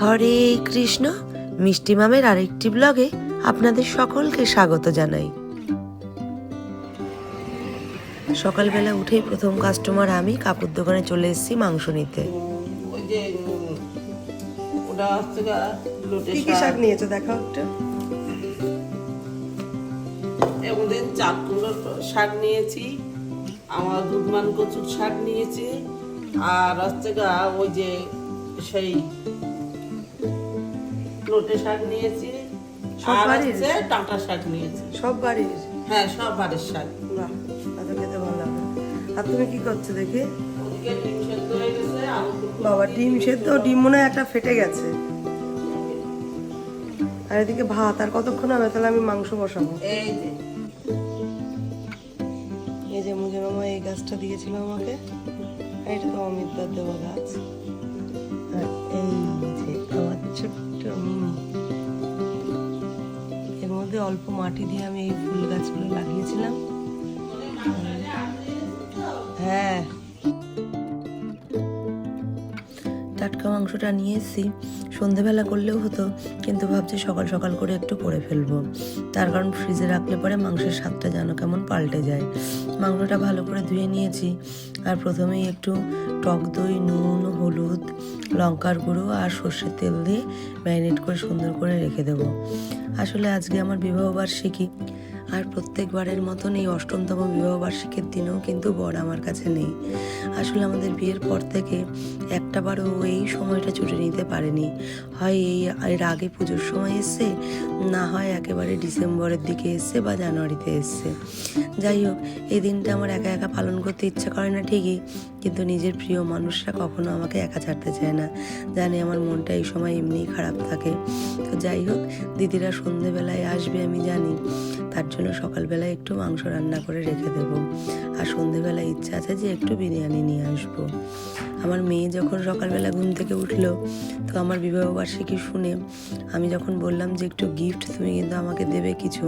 হরে কৃষ্ণ মিষ্টি মামের আরেকটি ব্লগে আপনাদের সকলকে স্বাগত জানাই। সকালবেলা উঠেই প্রথম কাস্টমার আমি কাপড় দোকানে চলে এসেছি মাংস নিতে। নিয়েছো? দেখো একটু। চার শাক নিয়েছি আমার দুধমান কচুর শাক নিয়েছি আর হচ্ছে গা ওই যে সেই লোটে শাক নিয়েছি আর? হচ্ছে ডাঁটা শাক নিয়েছি। সব বাড়ির? হ্যাঁ সব বাড়ির শাক। বাহ তাতে খেতে ভালো লাগে আর তুমি কি করছ দেখি? বাবা ডিম সেদ্ধ ডিম মনে একটা ফেটে গেছে। আর এদিকে ভাত আর কতক্ষণ হবে? তাহলে আমি মাংস বসাবো। এই যে। এই যে মুজে মামা এই গাছটা দিয়েছিল আমাকে। এটা তো অমিতদার দেওয়া গাছ এর মধ্যে অল্প মাটি দিয়ে আমি এই ফুল গাছগুলো লাগিয়েছিলাম। হ্যাঁ। টাটকা মাংসটা নিয়ে এসেছি সন্ধেবেলা করলেও হতো, কিন্তু ভাবছি সকাল সকাল করে একটু করে ফেলব। তার কারণ ফ্রিজে রাখলে পরে মাংসের স্বাদটা যেন কেমন পাল্টে যায়। মাংসটা ভালো করে ধুয়ে নিয়েছি। আর প্রথমেই একটু টক দই, নুন, হলুদ, লঙ্কার গুঁড়ো আর সর্ষের তেল দিয়ে ম্যারিনেট করে সুন্দর করে রেখে দেবো। আসলে আজকে আমার বিবাহবার্ষিকী আর প্রত্যেকবারের মতন এই অষ্টমতম বিবাহবার্ষিকীর দিনেও কিন্তু বর আমার কাছে নেই। আসলে আমাদের বিয়ের পর থেকে একটা বারও এই সময়টা ছুটে নিতে পারেনি। হয় এই, এর আগে পুজোর সময় এসছে, না হয় একেবারে ডিসেম্বরের দিকে এসছে বা জানুয়ারিতে এসছে। যাই হোক, এই দিনটা আমার একা একা পালন করতে ইচ্ছা করে না ঠিকই, কিন্তু নিজের প্রিয় মানুষরা কখনো আমাকে একা ছাড়তে চায় না। জানি আমার মনটা এই সময় এমনিই খারাপ থাকে। তো যাই হোক, দিদিরা সন্ধেবেলায় আসবে আমি জানি। তার জন্য সকালবেলায় একটু মাংস রান্না করে রেখে দেবো। আর সন্ধেবেলায় ইচ্ছা আছে যে একটু বিরিয়ানি নিয়ে আসব। আমার মেয়ে যখন সকালবেলা ঘুম থেকে উঠল, তো আমার বিবাহবার্ষিকী শুনে আমি যখন বললাম যে একটু গিফট তুমি কিন্তু আমাকে দেবে কিছু,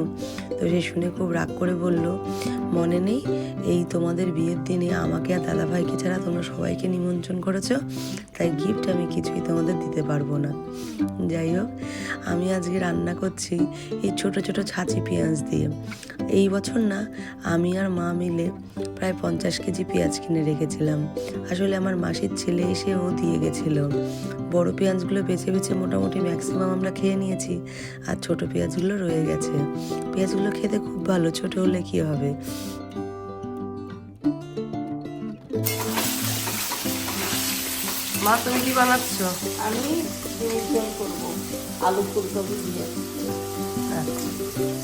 তো সে শুনে খুব রাগ করে বলল, মনে নেই? এই তোমাদের বিয়ের দিনে আমাকে আর দাদাভাইকে ছাড়া তোমরা সবাইকে নিমন্ত্রণ করেছ, তাই গিফট আমি কিছুই তোমাদের দিতে পারব না। যাই হোক, আমি আজকে রান্না করছি এই ছোট ছোট ছাঁচি পেঁয়াজ দিয়ে। এই বছর না আমি আর মা মিলে প্রায় পঞ্চাশ কেজি পেঁয়াজ কিনে রেখেছিলাম। আসলে আমার মাসির ছেলে এসে ও দিয়ে গেছিল। বড় পেঁয়াজগুলো বেছে বেছে মোটামুটি ম্যাক্সিমাম আমরা খেয়ে নিয়েছি আর ছোট পেঁয়াজগুলো রয়ে গেছে। পেঁয়াজগুলো খেতে খুব ভালো ছোট হলে কি হবে? মা তুমি কি বানাচ্ছ? আমি করব। আলু ফুলকপি দিয়ে। আচ্ছা।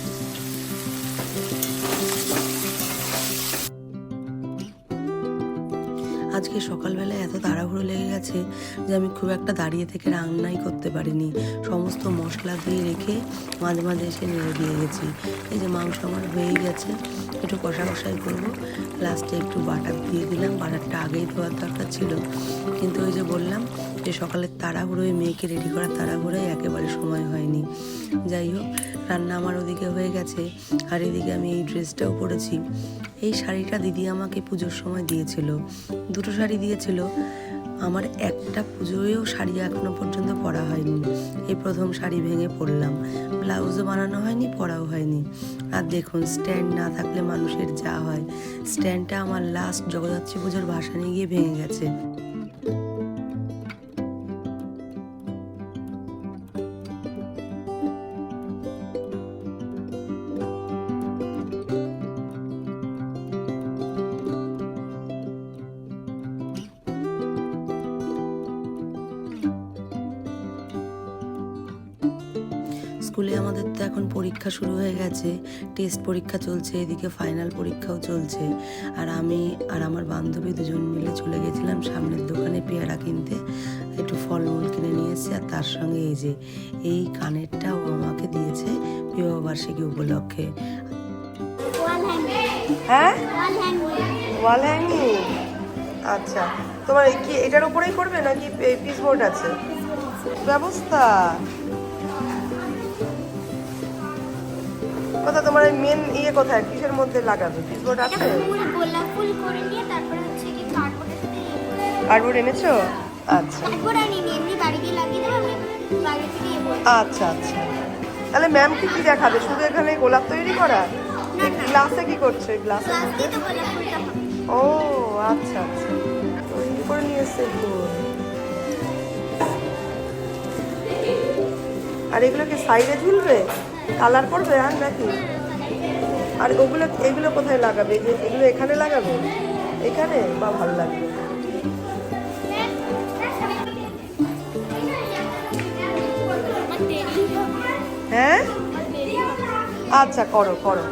আজকে সকালবেলায় এত তাড়াহুড়ো লেগে গেছে যে আমি খুব একটা দাঁড়িয়ে থেকে রান্নাই করতে পারিনি। সমস্ত মশলা দিয়ে রেখে মাঝে মাঝে এসে নেড়ে দিয়ে গেছি। এই যে মাংস আমার হয়েই গেছে, একটু কষা কষাই করব। লাস্টে একটু বাটার দিয়ে দিলাম। বাটারটা আগেই দেওয়ার দরকার ছিল। কিন্তু ওই যে বললাম যে সকালের তাড়াহুড়োয় মেয়েকে রেডি করার তাড়াহুড়োয় একেবারে সময় হয়নি। যাই হোক, রান্না আমার ওদিকে হয়ে গেছে। আর এদিকে আমি এই ড্রেসটাও পরেছি। এই শাড়িটা দিদি আমাকে পুজোর সময় দিয়েছিল। দুটো শাড়ি দিয়েছিল, আমার একটা পুজোয়ও শাড়ি এখনও পর্যন্ত পরা হয়নি। এই প্রথম শাড়ি ভেঙে পরলাম ব্লাউজও বানানো হয়নি, পরাও হয়নি। আর দেখুন স্ট্যান্ড না থাকলে মানুষের যা হয়। স্ট্যান্ডটা আমার লাস্ট জগদ্ধাত্রী পুজোর ভাসানে গিয়ে ভেঙে গেছে। স্কুলে আমাদের তো এখন পরীক্ষা শুরু হয়ে গেছে টেস্ট পরীক্ষা চলছে, এদিকে ফাইনাল পরীক্ষাও চলছে। আর আমি আর আমার বান্ধবী দুজন মিলে চলে গেছিলাম সামনের দোকানে পেয়ারা কিনতে, একটু ফলমূল কিনে নিয়ে আর তার সঙ্গে এই যে, এই কানেরটাও আমাকে দিয়েছে বিবাহবার্ষিকী উপলক্ষে। হ্যাঁ? আচ্ছা তোমার কি এটার উপরেই করবে নাকি পিস বোর্ড আছে? ব্যবস্থা। কোথা তোমার মেন ইয়ে কোথায়? কিসের মধ্যে লাগাবে? পিস বোর্ড আছে? ফুল গোলাপ ফুল করে নিয়ে তারপরে হচ্ছে কি কার্ডবোর্ডের সাথে ইয়ে করে কার্ডবোর্ড এনেছো? আচ্ছা। আনিনি এমনি লাগিয়ে দেবো আমি বাড়ি থেকে এ বলব। আচ্ছা আচ্ছা। তাহলে ম্যাম কি কি দেখাবে? শুধু এখানে গোলাপ তৈরি করা। গ্লাসে কি করছে? গ্লাসে। ও আচ্ছা আচ্ছা। তৈরি করে নিয়ে ফুল আর এগুলো কি সাইডে ঝুলবে? কালার করবে আর নাকি? আর ওগুলো, এগুলো কোথায় লাগাবে? এগুলো এখানে লাগাবে? এখানে? বা ভালো লাগবে। হ্যাঁ। আচ্ছা করো করো।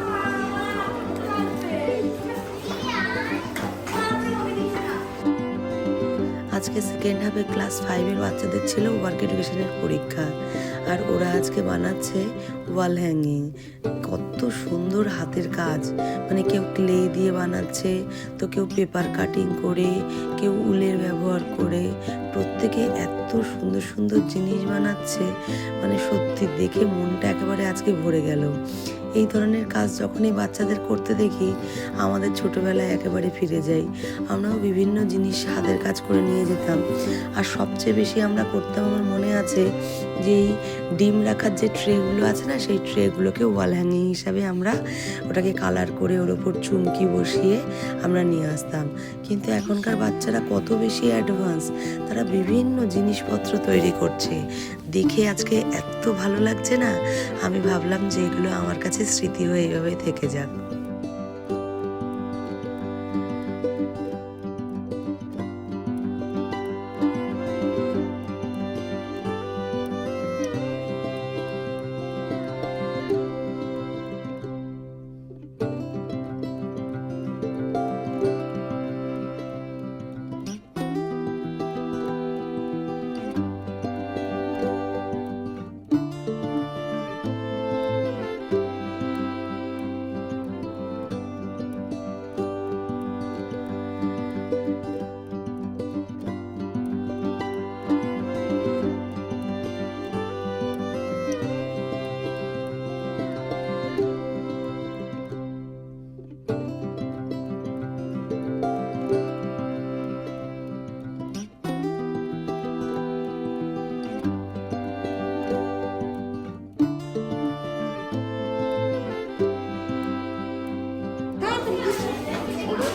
আজকে সেকেন্ড হাফে ক্লাস ফাইভের বাচ্চাদের ছিল ওয়ার্ক এডুকেশনের পরীক্ষা। আর ওরা আজকে বানাচ্ছে ওয়াল হ্যাঙ্গিং কত সুন্দর হাতের কাজ। মানে কেউ ক্লে দিয়ে বানাচ্ছে, তো কেউ পেপার কাটিং করে, কেউ উলের ব্যবহার করে। প্রত্যেকে এত সুন্দর সুন্দর জিনিস বানাচ্ছে। মানে সত্যি দেখে মনটা একেবারে আজকে ভরে গেল। এই ধরনের কাজ যখনই বাচ্চাদের করতে দেখি, আমাদের ছোটবেলায় একেবারে ফিরে যাই। আমরাও বিভিন্ন জিনিস হাতের কাজ করে নিয়ে যেতাম। আর সবচেয়ে বেশি আমরা করতাম আমার মনে আছে যে, এই ডিম রাখার যে ট্রেগুলো আছে না, সেই ট্রেগুলোকে ওয়াল হ্যাঙ্গিং হিসাবে আমরা ওটাকে কালার করে ওর ওপর চুমকি বসিয়ে আমরা নিয়ে আসতাম। কিন্তু এখনকার বাচ্চারা কত বেশি অ্যাডভান্স, তারা বিভিন্ন জিনিসপত্র তৈরি করছে। দেখে আজকে এত ভালো লাগছে না? আমি ভাবলাম যে এগুলো আমার কাছে স্মৃতি হয়ে এভাবে থেকে যাক।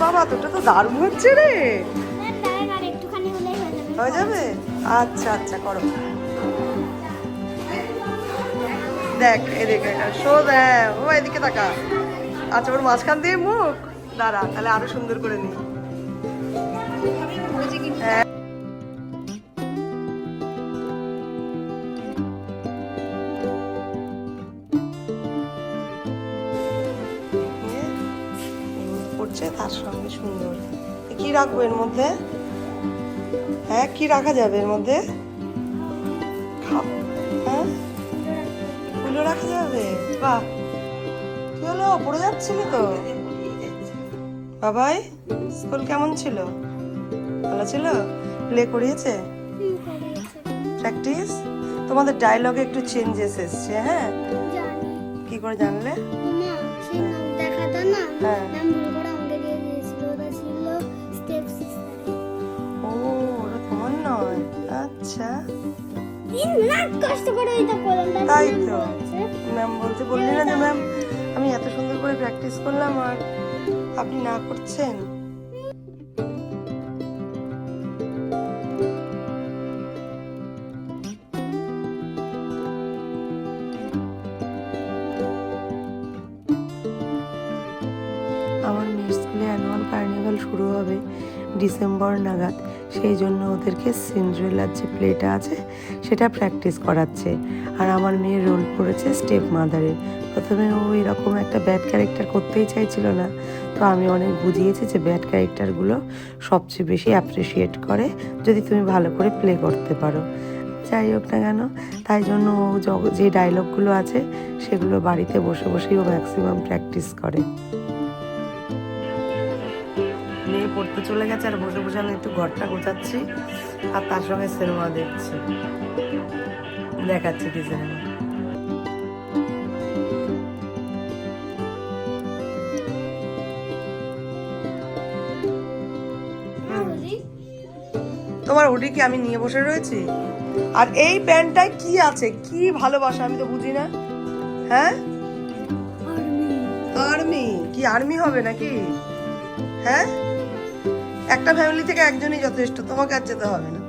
বাবা তোটা তো দারুণ হচ্ছে রে। হলেই হয়ে যাবে। আচ্ছা আচ্ছা করো। দেখ এদিকে শো দেখ। ও এদিকে তাকা। আচ্ছা ওর মাঝখান দিয়ে মুখ। দাঁড়া তাহলে আরও সুন্দর করে নি রাখব এর মধ্যে? হ্যাঁ কি রাখা যাবে এর মধ্যে? হ্যাঁ? ফুলও রাখা যাবে? বাহ। কি হলো পড়ে যাচ্ছিলে তো। বাবাই স্কুল কেমন ছিল? ভালো ছিল? প্লে করিয়েছে? প্র্যাকটিস? তোমাদের ডায়লগে একটু চেঞ্জেস এসছে হ্যাঁ। কি করে জানলে? দেখাতো না, হ্যাঁ। আচ্ছা। তাই তো। ম্যাম বলতে বললি না যে ম্যাম আমি এত সুন্দর করে প্র্যাকটিস করলাম আর আপনি না করছেন? আমার মেয়ের স্কুলে অ্যানুয়াল কার্নিভাল শুরু হবে ডিসেম্বর নাগাদ। সেই জন্য ওদেরকে সিন্ড্রেলার যে প্লেটা আছে, সেটা প্র্যাকটিস করাচ্ছে। আর আমার মেয়ের রোল পড়েছে স্টেপ মাদারের। প্রথমে ও এরকম একটা ব্যাড ক্যারেক্টার করতেই চাইছিল না। তো আমি অনেক বুঝিয়েছি যে ব্যাড ক্যারেক্টারগুলো সবচেয়ে বেশি অ্যাপ্রিসিয়েট করে, যদি তুমি ভালো করে প্লে করতে পারো। যাই হোক না কেন, তাই জন্য ও যে ডায়লগগুলো আছে, সেগুলো বাড়িতে বসে বসেই ও ম্যাক্সিমাম প্র্যাকটিস করে। পড়তে চলে গেছে আর বসে বসে আমি একটু ঘরটা গোছাচ্ছি আর তার সঙ্গে সিনেমা দেখছি। দেখাচ্ছি কি সিনেমা তোমার হুডি কি আমি নিয়ে বসে রয়েছি? আর এই প্যান্টটায় কি আছে? কি ভালোবাসা আমি তো বুঝি না। হ্যাঁ? আর্মি? কি আর্মি হবে নাকি? হ্যাঁ? একটা ফ্যামিলি থেকে একজনই যথেষ্ট তোমাকে আর যেতে হবে না।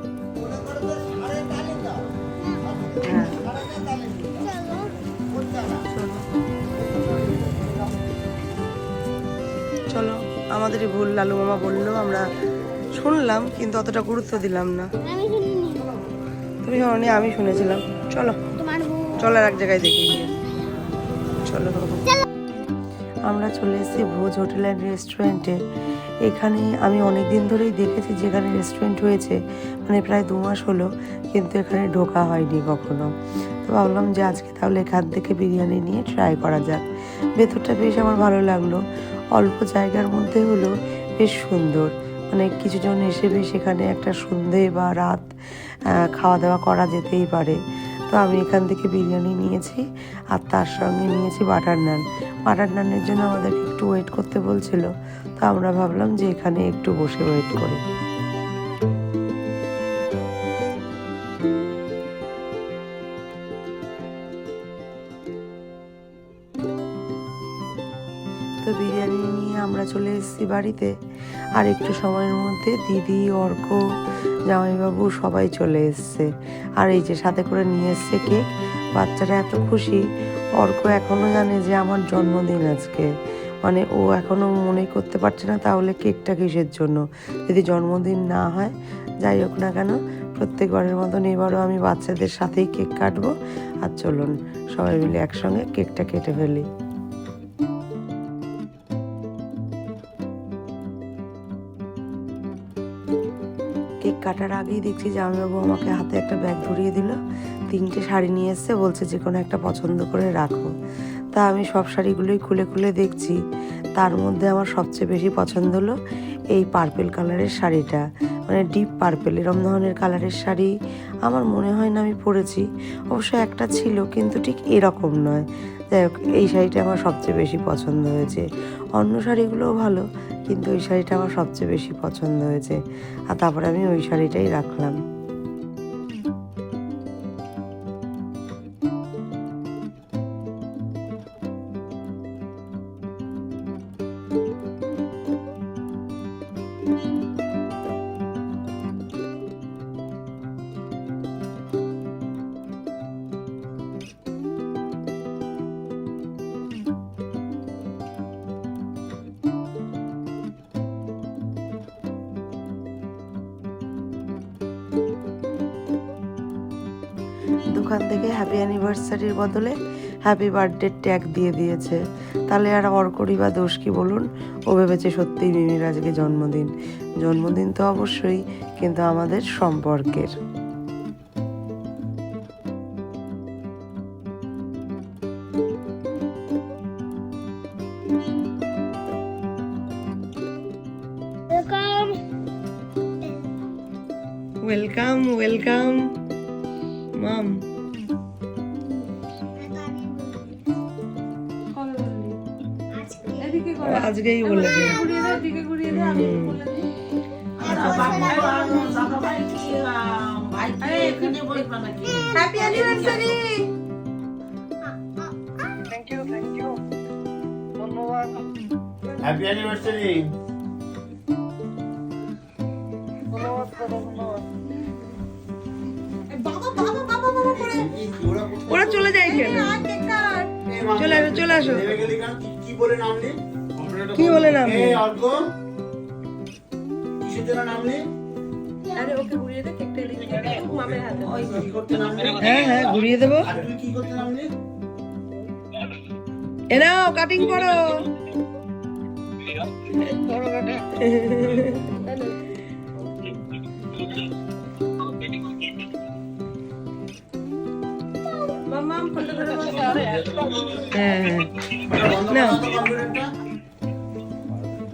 চলো আমাদেরই ভুল লালু মামা বলল আমরা শুনলাম কিন্তু অতটা গুরুত্ব দিলাম না। তুমি শোনি আমি শুনেছিলাম। চলো চলো আর এক জায়গায় দেখি গিয়ে চলো আমরা চলে এসেছি ভোজ হোটেল অ্যান্ড রেস্টুরেন্টে এখানে আমি অনেক দিন ধরেই দেখেছি যেখানে রেস্টুরেন্ট হয়েছে মানে প্রায় দু মাস হলো, কিন্তু এখানে ঢোকা হয়নি কখনো। তো ভাবলাম যে আজকে তাহলে এখান থেকে বিরিয়ানি নিয়ে ট্রাই করা যাক। ভেতরটা বেশ আমার ভালো লাগল। অল্প জায়গার মধ্যে হলো বেশ সুন্দর। মানে কিছুজন এসে বেশ এখানে একটা সন্ধে বা রাত খাওয়া দাওয়া করা যেতেই পারে। তো আমি এখান থেকে বিরিয়ানি নিয়েছি আর তার সঙ্গে নিয়েছি বাটার নান বাটার নানের জন্য আমাদেরকে একটু ওয়েট করতে বলছিল, তো আমরা ভাবলাম যে এখানে একটু বসে ওয়েট করি। তো বিরিয়ানি নিয়ে আমরা চলে এসেছি বাড়িতে। আর একটু সময়ের মধ্যে দিদি, অর্ক, জামাইবাবু সবাই চলে এসছে। আর এই যে সাথে করে নিয়ে এসছে কেক, বাচ্চারা এত খুশি। অর্ক এখনও জানে যে আমার জন্মদিন আজকে। মানে ও এখনও মনে করতে পারছে না তাহলে কেকটা কিসের জন্য। যদি জন্মদিন না হয়, যাই হোক না কেন প্রত্যেকবারের মতন এবারও আমি বাচ্চাদের সাথেই কেক কাটবো। আর চলুন, সবাই মিলে একসঙ্গে কেকটা কেটে ফেলি। কেক কাটার আগেই দেখছি জামাইবাবু আমাকে হাতে একটা ব্যাগ ধরিয়ে দিল। তিনটে শাড়ি নিয়ে এসছে, বলছে যে কোনো একটা পছন্দ করে রাখো। তা আমি সব শাড়িগুলোই খুলে খুলে দেখছি। তার মধ্যে আমার সবচেয়ে বেশি পছন্দ হলো এই পার্পেল কালারের শাড়িটা। মানে ডিপ পার্পেল এরম ধরনের কালারের শাড়ি। আমার মনে হয় না আমি পরেছি। অবশ্য একটা ছিল, কিন্তু ঠিক এরকম নয়। যাই হোক, এই শাড়িটা আমার সবচেয়ে বেশি পছন্দ হয়েছে। অন্য শাড়িগুলোও ভালো, কিন্তু ওই শাড়িটা আমার সবচেয়ে বেশি পছন্দ হয়েছে। আর তারপরে আমি ওই শাড়িটাই রাখলাম। থেকে হ্যাপি অ্যানিভার্সারির বদলে হ্যাপি বার্থডে ট্যাগ দিয়ে দিয়েছে। তাহলে আর অর্করি বা দোষ কি বলুন? ও ভেবেছে সত্যিই মিমির আজকে জন্মদিন। জন্মদিন তো অবশ্যই কিন্তু আমাদের সম্পর্কের। ওয়েলকাম ওয়েলকাম হ্যাপি অ্যানিভার্সারি ধন্যবাদ ওরা চলে যায় কেন চলে আসো চলে আসো। কি বলে নামলি কি বলে নামলি? এ কিসের জন্য নামলি ওই কি করতে নামলি হ্যাঁ হ্যাঁ ঘুরিয়ে দেবো। আর তুই কি করতে নামলি এ নাও কাটিং করো। হ্যাঁ হ্যাঁ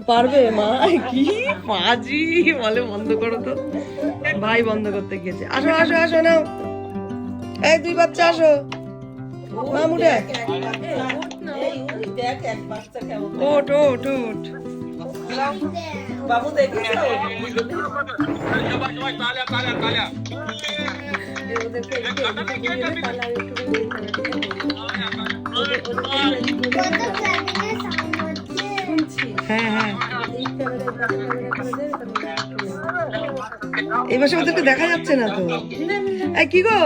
পারবে মা? কি? মাজি বলে বন্ধ করো তো। ভাই বন্ধ করতে গিয়েছে। আসো আসো আসো, নাও। এই, দুই বাচ্চা আসো। মা মাম হ্যাঁ হ্যাঁ এই মাসে ওদেরকে দেখা যাচ্ছে না তো? কি গো?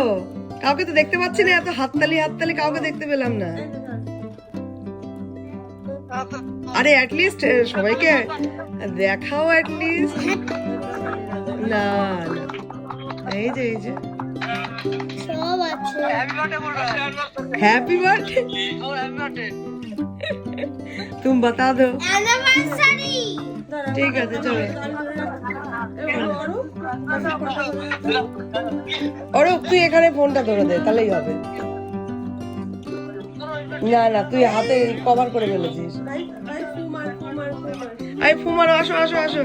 কাউকে তো দেখতে পাচ্ছি না এত হাততালি হাততালি কাউকে দেখতে পেলাম না। আরে অ্যাটলিস্ট সবাইকে দেখাও অ্যাটলিস্ট না এই যে এই যে। হ্যাপি বার্থডে তুমি বাতা দো ঠিক আছে চলো। অরূপ তুই এখানে ফোনটা ধরে দে তাহলেই হবে। না না তুই হাতে কভার করে ফেলেছিস। আই ফুমারো আসো আসো আসো।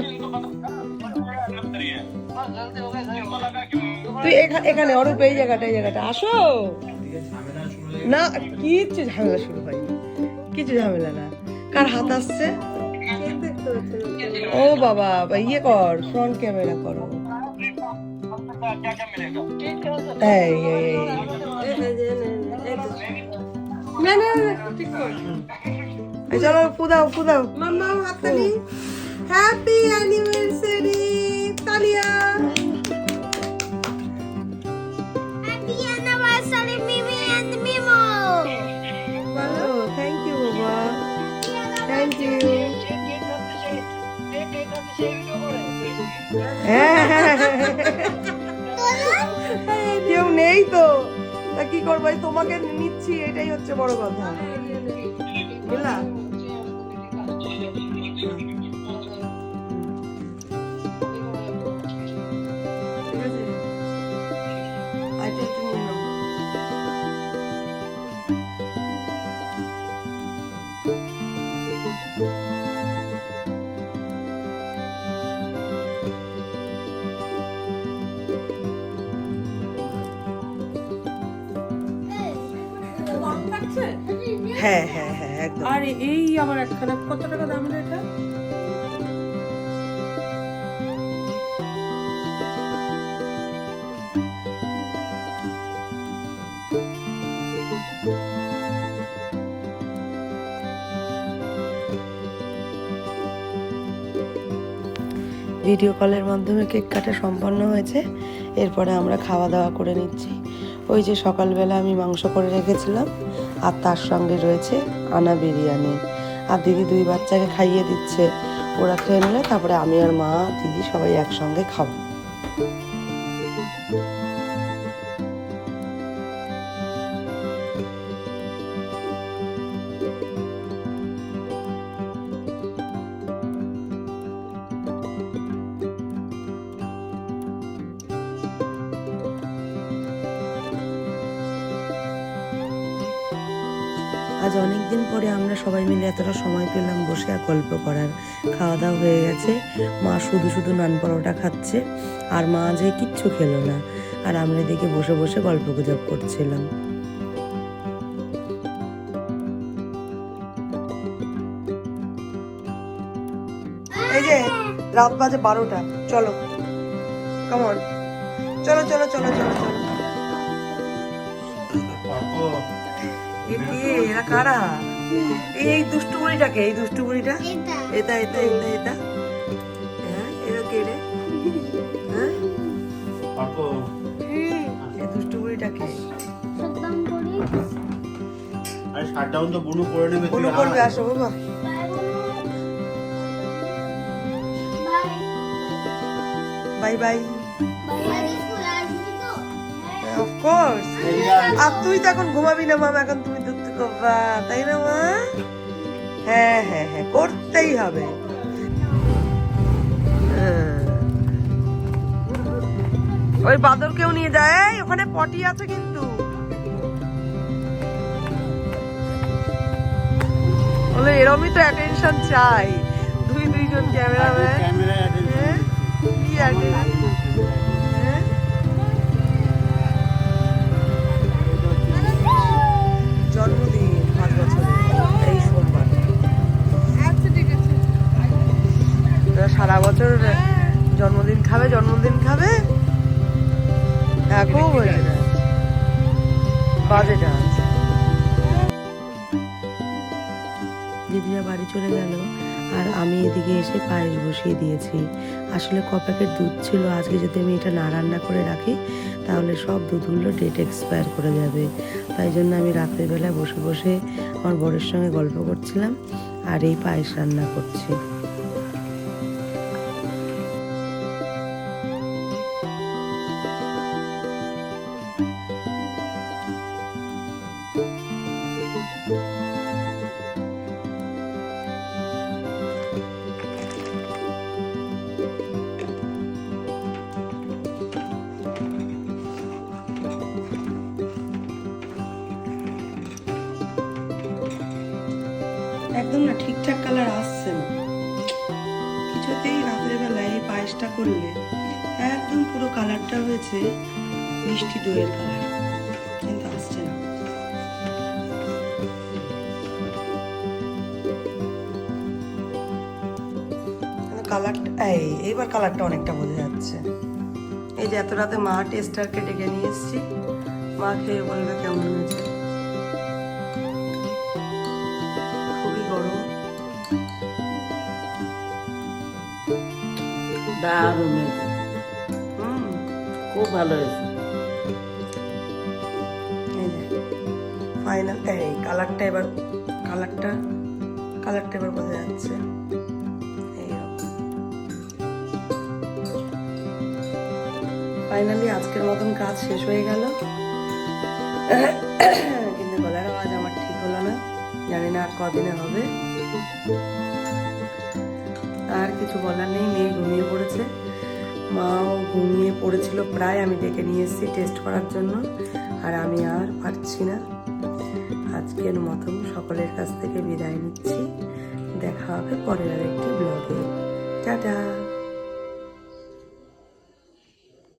তুই এখা- এখানে অরূপ এই জায়গাটা এই জায়গাটা আসো। না কিচ্ছু ঝামেলা শুরু হয়নি। কিছু ঝামেলা না। কার হাত আসছে? ও বাবা ইয়ে কর ফ্রন্ট ক্যামেরা করো। এই এই, এই। এই চলো ফুদাও ফুদাও। মাম্মা হাততালি। হ্যাপি অ্যানিভার্সারি তালিয়া হ্যাঁ। কেউ নেই তো। তা কি করব? এই তোমাকে নিচ্ছি এটাই হচ্ছে বড় কথা। বুঝলা? এই আমার একখানা, কত টাকা দাম এটা? ভিডিও কলের মাধ্যমে কেক কাটা সম্পন্ন হয়েছে, এরপরে আমরা খাওয়া দাওয়া করে নিচ্ছি। ওই যে সকালবেলা আমি মাংস করে রেখেছিলাম, আর তার সঙ্গে রয়েছে আনা বিরিয়ানি। আর দিদি দুই বাচ্চাকে খাইয়ে দিচ্ছে। ওরা খেয়ে নিলে তারপরে আমি আর মা, দিদি সবাই একসঙ্গে খাব। আজ অনেক দিন পরে আমরা সবাই মিলে এতটা সময় পেলাম বসে আর গল্প করার। খাওয়া দাওয়া হয়ে গেছে। মা শুধু শুধু নান পরোটা খাচ্ছে। আর মা যে কিচ্ছু খেলো না। আর আমরা দেখে বসে বসে গল্প গুজব করছিলাম। এই যে, রাত বাজে বারোটা। চলো। কেমন চলো চলো চলো চলো। এরা কারা? এই এই দুষ্টু বুড়িটাকে এই দুষ্টু বুড়িটা এটা এটা এটা এটা। হ্যাঁ এরা কে রে? হ্যাঁ? এই দুষ্টু বুড়িটাকে সত্যম করি আরে শাটডাউন তো বুনু করে নেবে তুই আয়। করবে আসো বাবা। Bye bye bye. Bye. School আসবি অফকোর্স আর তুই তো এখন ঘুমাবি না মামা এখন তুমি করবা তাই না মা? হ্যাঁ হ্যাঁ হ্যাঁ করতেই হবে। হ্যাঁ। ওই বাদরকেও নিয়ে যায় ওখানে পটি আছে কিন্তু। বলে এরমই তো অ্যাটেনশন চাই। দুই দুইজন ক্যামেরাম্যান। হ্যাঁ? কি attention? সারা বছর জন্মদিন খাবে জন্মদিন খাবে? এখন হয়ে যায় বাজে ডান্স দিদিরা বাড়ি চলে গেল আর আমি এদিকে এসে পায়েস বসিয়ে দিয়েছি। আসলে ক প্যাকেট দুধ ছিল আজকে যদি আমি এটা না রান্না করে রাখি তাহলে সব দুধগুলো ডেট এক্সপায়ার করে যাবে। তাই জন্য আমি রাত্রিবেলা বসে বসে আমার বরের সঙ্গে গল্প করছিলাম আর এই পায়েস রান্না করছি। একদম না ঠিকঠাক কালার আসছে না। কিছুতেই রাতের বেলায় এই পায়েসটা করলে একদম পুরো কালারটা হয়েছে মিষ্টি দইয়ের কালার কিন্তু আসছে না। কালারটা এই, এইবার কালারটা অনেকটা বোঝা যাচ্ছে। এই যে এত রাতে মা টেস্টারকে ডেকে নিয়ে এসেছি, মা খেয়ে বলবে কেমন হয়েছে। দারুণ হয়েছে। হুম। খুব ভালো হয়েছে। ফাইনাল এই কালারটা এবার কালারটা কালারটা এবার বোঝা যাচ্ছে। ফাইনালি আজকের মতন কাজ শেষ হয়ে গেল। কিন্তু গলার আওয়াজ আমার ঠিক হলো না। জানি না আর কদিনে হবে। আর কিছু বলার নেই, মেয়ে ঘুমিয়ে পড়েছে। মাও ঘুমিয়ে পড়েছিল প্রায়, আমি ডেকে নিয়ে এসেছি টেস্ট করার জন্য। আর আমি আর পারছি না। আজকের মতন সকলের কাছ থেকে বিদায় নিচ্ছি। দেখা হবে পরের আরেকটি ব্লগে টাটা!